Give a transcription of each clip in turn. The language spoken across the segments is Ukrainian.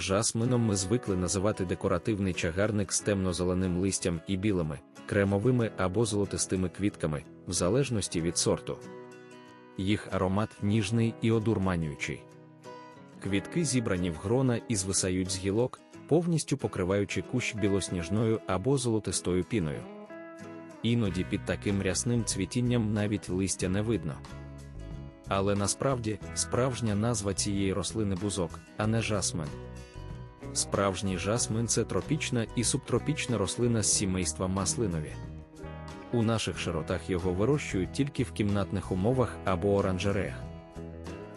Жасмином ми звикли називати декоративний чагарник з темно-зеленим листям і білими, кремовими або золотистими квітками, в залежності від сорту. Їх аромат ніжний і одурманюючий. Квітки зібрані в грона і звисають з гілок, повністю покриваючи кущ білосніжною або золотистою піною. Іноді під таким рясним цвітінням навіть листя не видно. Але насправді справжня назва цієї рослини бузок, а не жасмин. Справжній жасмин це тропічна і субтропічна рослина з сімейства маслинові. У наших широтах його вирощують тільки в кімнатних умовах або оранжереях.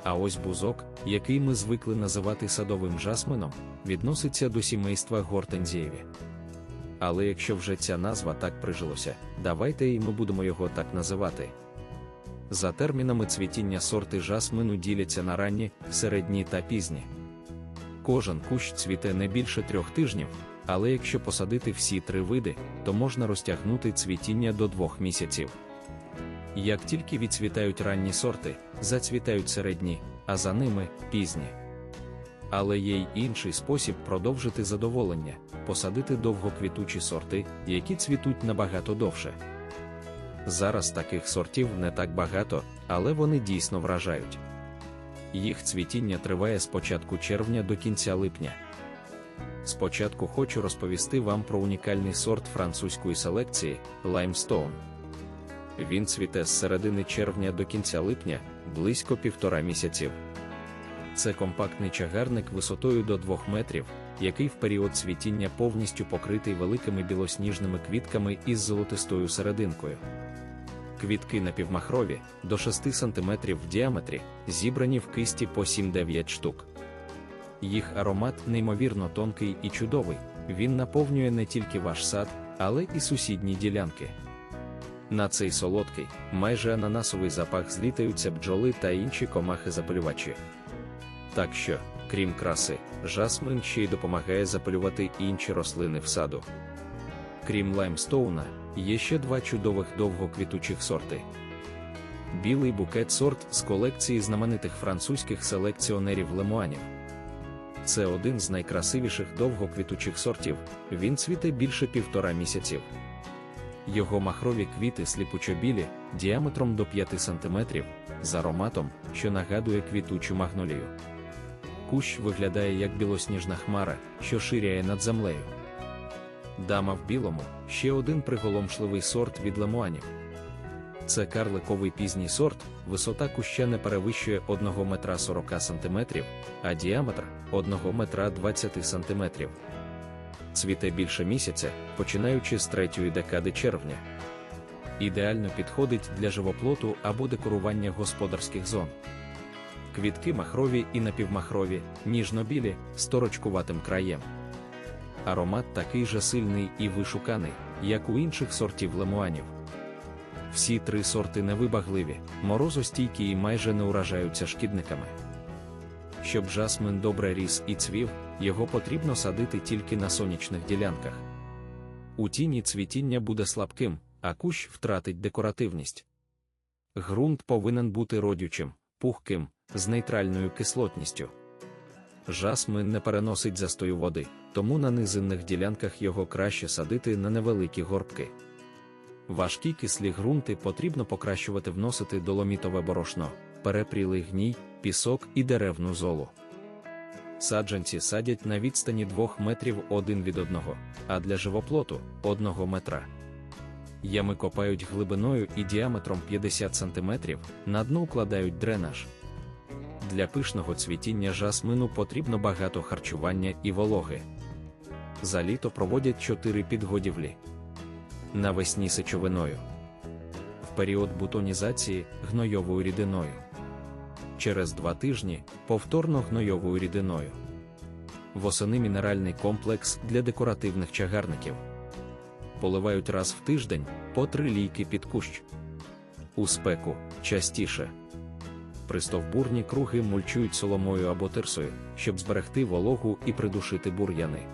А ось бузок, який ми звикли називати садовим жасмином, відноситься до сімейства гортензієві. Але якщо вже ця назва так прижилося, давайте і ми будемо його так називати. За термінами цвітіння сорти жасмину діляться на ранні, середні та пізні. Кожен кущ цвіте не більше трьох тижнів, але якщо посадити всі три види, то можна розтягнути цвітіння до двох місяців. Як тільки відцвітають ранні сорти, зацвітають середні, а за ними пізні. Але є й інший спосіб продовжити задоволення посадити довгоквітучі сорти, які цвітуть набагато довше. Зараз таких сортів не так багато, але вони дійсно вражають. Їх цвітіння триває з початку червня до кінця липня. Спочатку хочу розповісти вам про унікальний сорт французької селекції Limestone. Він цвіте з середини червня до кінця липня, близько півтора місяців. Це компактний чагарник висотою до 2 метрів, який в період цвітіння повністю покритий великими білосніжними квітками із золотистою серединкою. Квітки напівмахрові до 6 см в діаметрі, зібрані в кисті по 7-9 штук. Їх аромат неймовірно тонкий і чудовий, він наповнює не тільки ваш сад, але і сусідні ділянки. На цей солодкий, майже ананасовий запах злітаються бджоли та інші комахи-запалювачі. Так що, крім краси, жасмин ще й допомагає запалювати інші рослини в саду. Крім лаймстоуна, є ще два чудових довгоквітучих сорти. Білий букет сорт з колекції знаменитих французьких селекціонерів лемуанів. Це один з найкрасивіших довгоквітучих сортів, він цвіте більше півтора місяців. Його махрові квіти сліпучо-білі, діаметром до 5 см, з ароматом, що нагадує квітучу магнолію. Кущ виглядає як білосніжна хмара, що ширяє над землею. Дама в білому ще один приголомшливий сорт від лемуанів. Це карликовий пізній сорт, висота куща не перевищує 1 метра 40 см, а діаметр 1 метра 20 см. Цвіте більше місяця, починаючи з третьої декади червня. Ідеально підходить для живоплоту або декорування господарських зон. Квітки махрові і напівмахрові, ніжно-білі, з торочкуватим краєм. Аромат такий же сильний і вишуканий, як у інших сортів лемуанів. Всі три сорти невибагливі, морозостійкі і майже не уражаються шкідниками. Щоб жасмин добре ріс і цвів, його потрібно садити тільки на сонячних ділянках. У тіні цвітіння буде слабким, а кущ втратить декоративність. Грунт повинен бути родючим, пухким, з нейтральною кислотністю. Жасмин не переносить застою води, тому на низинних ділянках його краще садити на невеликі горбки. Важкі кислі ґрунти потрібно покращувати вносити доломітове борошно, перепрілий гній, пісок і деревну золу. Саджанці садять на відстані 2 метрів один від одного, а для живоплоту 1 метра. Ями копають глибиною і діаметром 50 см, на дно укладають дренаж. Для пишного цвітіння жасмину потрібно багато харчування і вологи. За літо проводять 4 підгодівлі. Навесні сечовиною. В період бутонізації гнойовою рідиною. Через два тижні повторно гнойовою рідиною. Восени мінеральний комплекс для декоративних чагарників. Поливають раз в тиждень по три лійки під кущ. У спеку частіше. Пристовбурні круги мульчують соломою або тирсою, щоб зберегти вологу і придушити бур'яни.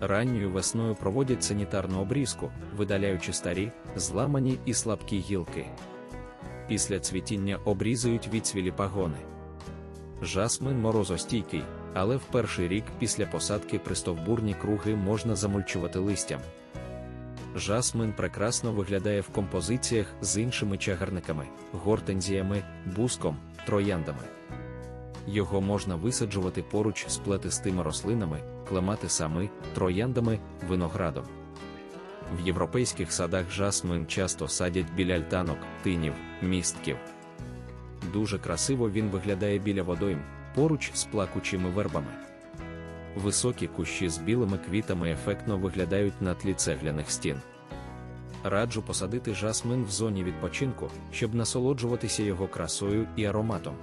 Ранньою весною проводять санітарну обрізку, видаляючи старі, зламані і слабкі гілки. Після цвітіння обрізають відцвілі пагони. Жасмин морозостійкий, але в перший рік після посадки пристовбурні круги можна замульчувати листям. Жасмин прекрасно виглядає в композиціях з іншими чагарниками, гортензіями, буском, трояндами. Його можна висаджувати поруч з плетистими рослинами, клематисами, трояндами, виноградом. В європейських садах жасмин часто садять біля альтанок, тинів, містків. Дуже красиво він виглядає біля водойм, поруч з плакучими вербами. Високі кущі з білими квітами ефектно виглядають на тлі цегляних стін. Раджу посадити жасмин в зоні відпочинку, щоб насолоджуватися його красою і ароматом.